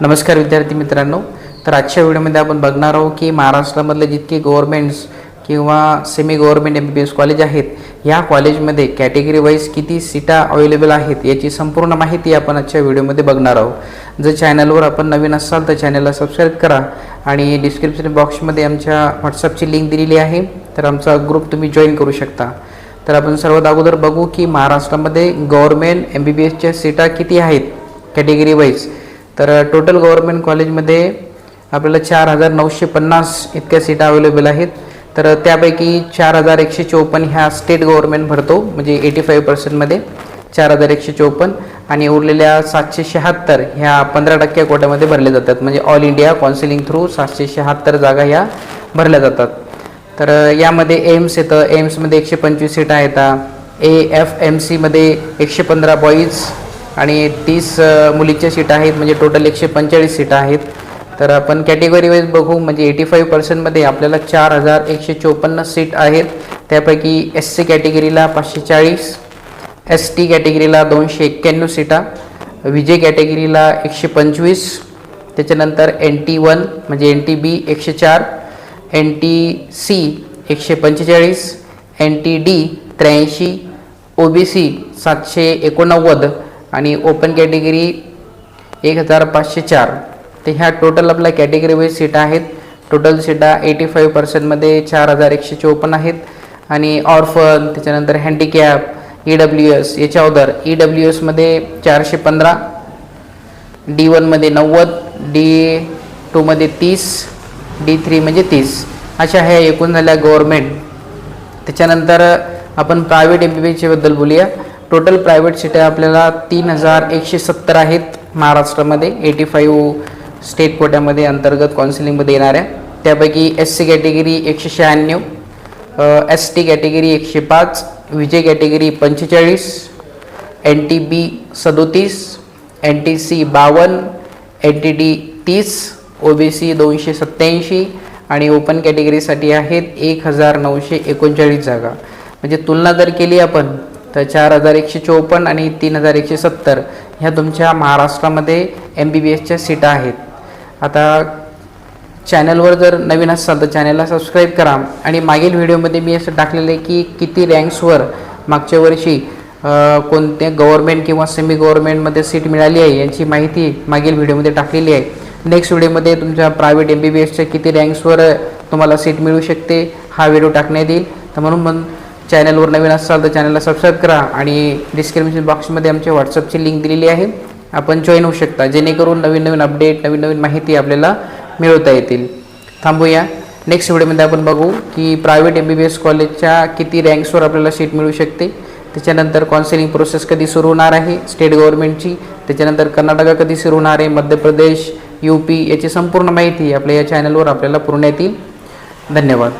नमस्कार विद्यार्थी मित्रांनो. तर आजच्या व्हिडिओमध्ये आपण बघणार आहोत की महाराष्ट्रामधले जितके गव्हर्मेंट्स किंवा semi government M B B S college आहेत या कॉलेजमध्ये कॅटेगरी वाईज किती सीटा अवेलेबल आहेत याची संपूर्ण माहिती आपण आजच्या व्हिडिओमध्ये बघणार आहोत. जर चॅनलवर आपण नवीन असाल तर चॅनलला सबस्क्राईब करा आणि डिस्क्रिप्शन बॉक्समध्ये आमच्या व्हॉट्सअपची लिंक दिलेली आहे. तर आमचा ग्रुप तुम्ही जॉईन करू शकता. तर आपण सर्वात अगोदर बघू की महाराष्ट्रामध्ये गव्हर्मेंट एम बी बी एसच्या सीटा किती आहेत कॅटेगरी वाईज तर टोटल गव्हर्मेंट कॉलेजमध्ये आपल्याला चार हजार नऊशे पन्नास इतक्या सीटा अवेलेबल आहेत. तर त्यापैकी चार हजार एकशे चोपन्न ह्या स्टेट गव्हर्मेंट भरतो म्हणजे एटी फाईव्ह पर्सेंटमध्ये चार हजार एकशे चोपन्न आणि उरलेल्या सातशे शहात्तर ह्या पंधरा टक्के कोट्यामध्ये भरल्या जातात. म्हणजे ऑल इंडिया कॉन्सिलिंग थ्रू सातशे शहात्तर जागा ह्या भरल्या जातात. तर यामध्ये एम्स येतं. एम्समध्ये एकशे पंचवीस सीटा येतात ए एफ एम सीमध्ये एकशे पंधरा बॉईज आणि तीस मुलीच्या सीट आहेत म्हणजे टोटल एकशे पंचेचाळीस सीट आहेत. तर आपण कॅटेगरी वाईज बघू म्हणजे एटी फाईव्ह पर्सेंटमध्ये आपल्याला चार हजार एकशे चोपन्न सीट आहेत. त्यापैकी एस सी कॅटेगरीला पाचशे चाळीस एस टी कॅटेगरीला दोनशे एक्क्याण्णव सीटा विजय कॅटेगरीला एकशे पंचवीस त्याच्यानंतर एन टी वन म्हणजे एन टी बी एकशे चार एन टी सी एकशे पंचेचाळीस एन टी डी त्र्याऐंशी ओ बी सी सातशे एकोणनव्वद आणि ओपन कॅटेगरी एक हजार पाचशे चार. तर ह्या टोटल आपल्या कॅटेगरी वाईज सीटा आहेत. टोटल सीटा एटी फाईव्ह पर्सेंटमध्ये चार हजार एकशे चोपन्न आहेत. आणि ऑर्फन त्याच्यानंतर हँडिकॅप ई डब्ल्यू एस याच्या अगोदर ई डब्ल्यू एसमध्ये चारशे पंधरा डी वनमध्ये नव्वद डी टूमध्ये तीस डी थ्री म्हणजे तीस. अशा ह्या एकूण झाल्या गव्हर्मेंट त्याच्यानंतर आपण प्रायव्हेट एम बी बी एसच्याबद्दल बोलूया. टोटल प्रायव्हेट सीटा आपल्याला तीन हजार एकशे सत्तर आहेत. महाराष्ट्रामध्ये एटी फाईव्ह स्टेट कोट्यामध्ये अंतर्गत काउन्सिलिंगमध्ये येणाऱ्या त्यापैकी एस सी कॅटेगरी एकशे शहाण्णव एस टी कॅटेगरी एकशे पाच विजय कॅटेगरी पंचेचाळीस एन टी बी सदोतीस एन टी सी बावन्न एन टी डी तीस ओ बी सी दोनशे सत्त्याऐंशी आणि ओपन कॅटेगरीसाठी आहेत एक हजार नऊशे एकोणचाळीस जागा. म्हणजे तुलना जर केली आपण तर चार हजार एकशे चोपन्न आणि तीन हजार एकशे सत्तर ह्या तुमच्या महाराष्ट्रामध्ये एम बी बी एसच्या सीटा आहेत. आता चॅनलवर जर नवीन असाल तर चॅनलला सबस्क्राईब करा आणि मागील व्हिडिओमध्ये मी असं टाकलेलं आहे की किती रँक्सवर मागच्या वर्षी कोणत्या गव्हर्मेंट किंवा सेमी गव्हर्मेंटमध्ये सीट मिळाली आहे यांची माहिती मागील व्हिडिओमध्ये टाकलेली आहे. नेक्स्ट व्हिडिओमध्ये तुमच्या प्रायव्हेट एम बी बी एसच्या किती रँक्सवर तुम्हाला सीट मिळू शकते हा व्हिडिओ टाकण्यात येईल. तर म्हणून मग चॅनलवर नवीन असाल तर चॅनलला सबस्क्राईब करा आणि डिस्क्रिप्शन बॉक्समध्ये आमच्या व्हॉट्सअपची लिंक दिलेली आहे. आपण जॉईन होऊ शकता. जेणेकरून नवीन नवीन अपडेट नवीन नवीन माहिती आपल्याला मिळवता येतील. थांबूया. नेक्स्ट व्हिडिओमध्ये आपण बघू की private M B B S कॉलेजच्या किती रँक्सवर आपल्याला सीट मिळू शकते. त्याच्यानंतर काउन्सिलिंग प्रोसेस कधी सुरू होणार आहे? स्टेट गव्हर्नमेंटची त्याच्यानंतर कर्नाटका कधी सुरू होणार आहे? मध्य प्रदेश यू पी याची संपूर्ण माहिती आपल्या या चॅनलवर आपल्याला पुरवण्यात येईल. धन्यवाद.